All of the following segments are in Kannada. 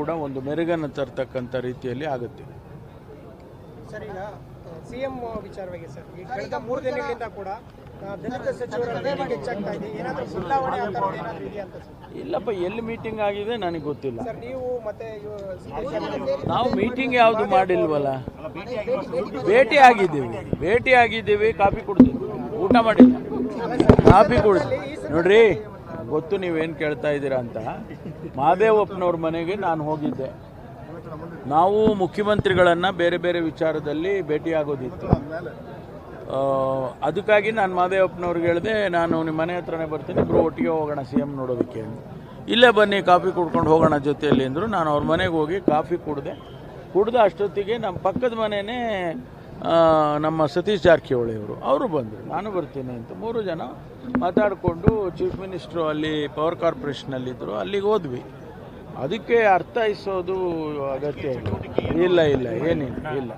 ಕೂಡ ಒಂದು ಮೆರುಗನ್ನು ತರ್ತಕ್ಕಂಥ ರೀತಿಯಲ್ಲಿ ಆಗುತ್ತೆ. ಸರ್ ಈಗ ಸಿಎಂ ವಿಚಾರವಾಗಿ ಸರ್ ಈ ಕಳೆದ ಮೂರು ದಿನಗಳಿಂದ ಕೂಡ ಇಲ್ಲಪ್ಪ ಎಲ್ಲಿ ಮೀಟಿಂಗ್ ಆಗಿದೆ ನನಗೆ ಗೊತ್ತಿಲ್ಲ. ಸರ್ ನೀವು ಮತ್ತೆ ನಾವು ಮೀಟಿಂಗ್ ಯಾವುದು ಮಾಡಿಲ್ವಲ್ಲ? ಭೇಟಿ ಆಗಿದ್ದೀವಿ. ಭೇಟಿ ಆಗಿದ್ದೀವಿ ಕಾಫಿ ಕುಡ್ದಿದ್ವಿ ಊಟ ಮಾಡಿಲ್ಲ ಕಾಫಿ ಕುಡ್ದು. ನೋಡ್ರಿ. ಗೊತ್ತು ನೀವೇನು ಕೇಳ್ತಾ ಇದ್ದೀರಾ ಅಂತ. ಮಹಾದೇವಪ್ಪನವ್ರ ಮನೆಗೆ ನಾನು ಹೋಗಿದ್ದೆ. ನಾವು ಮುಖ್ಯಮಂತ್ರಿಗಳನ್ನು ಬೇರೆ ಬೇರೆ ವಿಚಾರದಲ್ಲಿ ಭೇಟಿಯಾಗೋದಿತ್ತು. ಅದಕ್ಕಾಗಿ ನಾನು ಮಹಾದೇವಪ್ಪನವ್ರಿಗೆ ಹೇಳಿದೆ, ನಾನು ನಿಮ್ಮ ಮನೆ ಹತ್ರನೇ ಬರ್ತೀನಿ ಇಬ್ಬರು ಒಟ್ಟಿಗೆ ಹೋಗೋಣ, ಸಿ ಎಂ ನೋಡೋದಕ್ಕೆ ಇಲ್ಲೇ ಬನ್ನಿ, ಕಾಫಿ ಕುಡ್ಕೊಂಡು ಹೋಗೋಣ ಜೊತೆಯಲ್ಲಿ ಅಂದರು, ನಾನು ಅವ್ರ ಮನೆಗೆ ಹೋಗಿ ಕಾಫಿ ಕುಡಿದೆ. ಕುಡ್ದ ಅಷ್ಟೊತ್ತಿಗೆ ನಮ್ಮ ಪಕ್ಕದ ಮನೆಯೇ ನಮ್ಮ ಸತೀಶ್ ಜಾರಕಿಹೊಳಿ ಅವರು. ಅವರು ಬಂದರು. ನಾನು ಬರ್ತೀನಿ ಅಂತ. ಮೂರು ಜನ ಮಾತಾಡಿಕೊಂಡು ಚೀಫ್ ಮಿನಿಸ್ಟ್ರು ಅಲ್ಲಿ ಪವರ್ ಕಾರ್ಪೊರೇಷನಲ್ಲಿದ್ದರು ಅಲ್ಲಿಗೆ ಹೋದ್ವಿ. ಅದಕ್ಕೆ ಅರ್ಥೈಸೋದು ಅಗತ್ಯ ಇಲ್ಲ. ಇಲ್ಲ ಇಲ್ಲ, ಏನಿಲ್ಲ, ಇಲ್ಲ.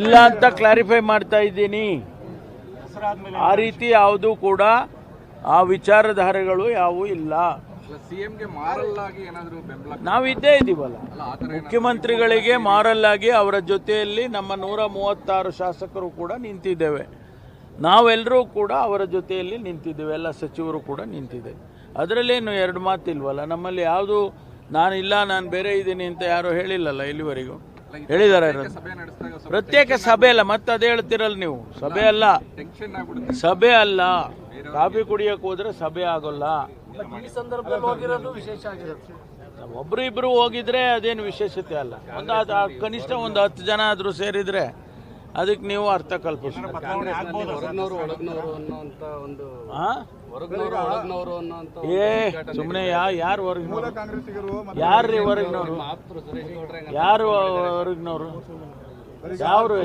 ಇಲ್ಲ ಅಂತ ಕ್ಲಾರಿಫೈ ಮಾಡ್ತಾ ಇದ್ದೀನಿ. ಆ ರೀತಿ ಯಾವುದೂ ಕೂಡ ಆ ವಿಚಾರಧಾರೆಗಳು ಯಾವುವು ಇಲ್ಲ. ಸಿಎಂಗೆ ಮಾರಲ್ ಆಗಿ ಏನಾದರೂ ಬೆಂಬಲ ನಾವು ಇದ್ದೇ ಇದ್ದೀವಲ್ಲ ಮುಖ್ಯಮಂತ್ರಿಗಳಿಗೆ ಮಾರಲ್ ಆಗಿ ಅವರ ಜೊತೆಯಲ್ಲಿ ನಮ್ಮ ನೂರ ಮೂವತ್ತಾರು ಶಾಸಕರು ಕೂಡ ನಿಂತಿದ್ದೇವೆ. ನಾವೆಲ್ಲರೂ ಕೂಡ ಅವರ ಜೊತೆಯಲ್ಲಿ ನಿಂತಿದ್ದೇವೆ. ಎಲ್ಲ ಸಚಿವರು ಕೂಡ ನಿಂತಿದ್ದೇವೆ ಅದರಲ್ಲೇನು ಎರಡು ಮಾತಿಲ್ವಲ್ಲ? ನಮ್ಮಲ್ಲಿ ಯಾವುದು ನಾನು ಇಲ್ಲ ನಾನು ಬೇರೆ ಇದ್ದೀನಿ ಅಂತ ಯಾರು ಹೇಳಿಲ್ಲಲ್ಲ ಇಲ್ಲಿವರೆಗೂ? ಸ್ವಲ್ಪ ಪ್ರತ್ಯೇಕ ಸಭೆ ಅಲ್ಲ ಮತ್ತೆ ಅದೇ ಹೇಳ್ತಿರಲ್ಲ ನೀವು. ಸಭೆ ಅಲ್ಲ. ಸಭೆ ಅಲ್ಲ. ಕಾಫಿ ಕುಡಿಯಕ್ಕೆ ಹೋದ್ರೆ ಸಭೆ ಆಗೋಲ್ಲ. ಈ ಸಂದರ್ಭದಲ್ಲಿ ಹೋಗಿರೋದು ವಿಶೇಷ ಆಗಿರುತ್ತೆ. ಒಬ್ರು ಇಬ್ರು ಹೋಗಿದ್ರೆ ಅದೇನು ವಿಶೇಷತೆ ಅಲ್ಲ. ಒಂದು ಕನಿಷ್ಠ ಒಂದು ಹತ್ತು ಜನ ಆದ್ರೂ ಸೇರಿದ್ರೆ ಅದಕ್ಕೆ ನೀವು ಅರ್ಥ ಕಲ್ಪಿಸಿ ಏ ಸುಮ್ಮನೆ ಯಾ ಯಾರು ಹೊರಗಿನವ್ರು ಯಾರ್ರಿ ಹೊರಗಿನವ್ರು ಯಾರು ಹೊರಗಿನವರು ಯಾರು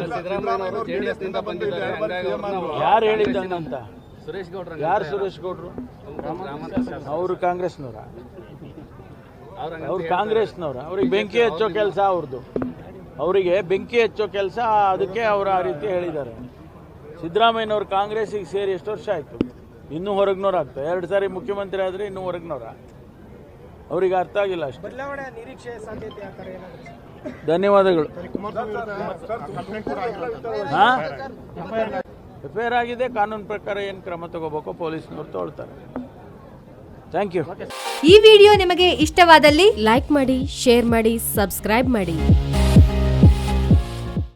ಯಾರು ಹೇಳಿದ್ದಂಗಂತ ಸುರೇಶ್ ಗೌಡ್ರ ಯಾರು ಸುರೇಶ್ ಗೌಡ್ರು? ಅವರು. ಕಾಂಗ್ರೆಸ್ನವ್ರ. ಅವ್ರು ಕಾಂಗ್ರೆಸ್ನವ್ರ. ಅವ್ರಿಗೆ ಬೆಂಕಿ ಹಚ್ಚೋ ಕೆಲಸ ಅವ್ರದ್ದು ಅವರಿಗೆ ಬೆಂಕಿ ಹಚ್ಚೋ ಕೆಲಸ ಅದಕ್ಕೆ ಅವರು ಆ ರೀತಿ ಹೇಳಿದ್ದಾರೆ. ಸಿದ್ದರಾಮಯ್ಯನವ್ರು ಕಾಂಗ್ರೆಸ್ಸಿಗೆ ಸೇರಿ ಎಷ್ಟು ವರ್ಷ ಆಯಿತು? ಇನ್ನೂ ಹೊರಗ್ನವ್ರು ಆಗ್ತಾರೆ ಎರಡು ಸಾರಿ ಮುಖ್ಯಮಂತ್ರಿ ಆದರೆ ಇನ್ನೂ ಹೊರಗ್ನವ್ರ. ಅವ್ರಿಗೆ ಅರ್ಥ ಆಗಿಲ್ಲ ಅಷ್ಟೇ. ಧನ್ಯವಾದಗಳು. ಹಾ? ಎಫ್ ಆಗಿದೆ, ಕಾನೂನು ಪ್ರಕಾರ ಏನು ಕ್ರಮ ತಗೋಬೇಕು ಪೊಲೀಸ್ನವ್ರು ತೋಳ್ತಾರೆ. ಥ್ಯಾಂಕ್ ಯು ಈ ವಿಡಿಯೋ ನಿಮಗೆ ಇಷ್ಟವಾದಲ್ಲಿ ಲೈಕ್ ಮಾಡಿ ಶೇರ್ ಮಾಡಿ ಸಬ್ಸ್ಕ್ರೈಬ್ ಮಾಡಿ.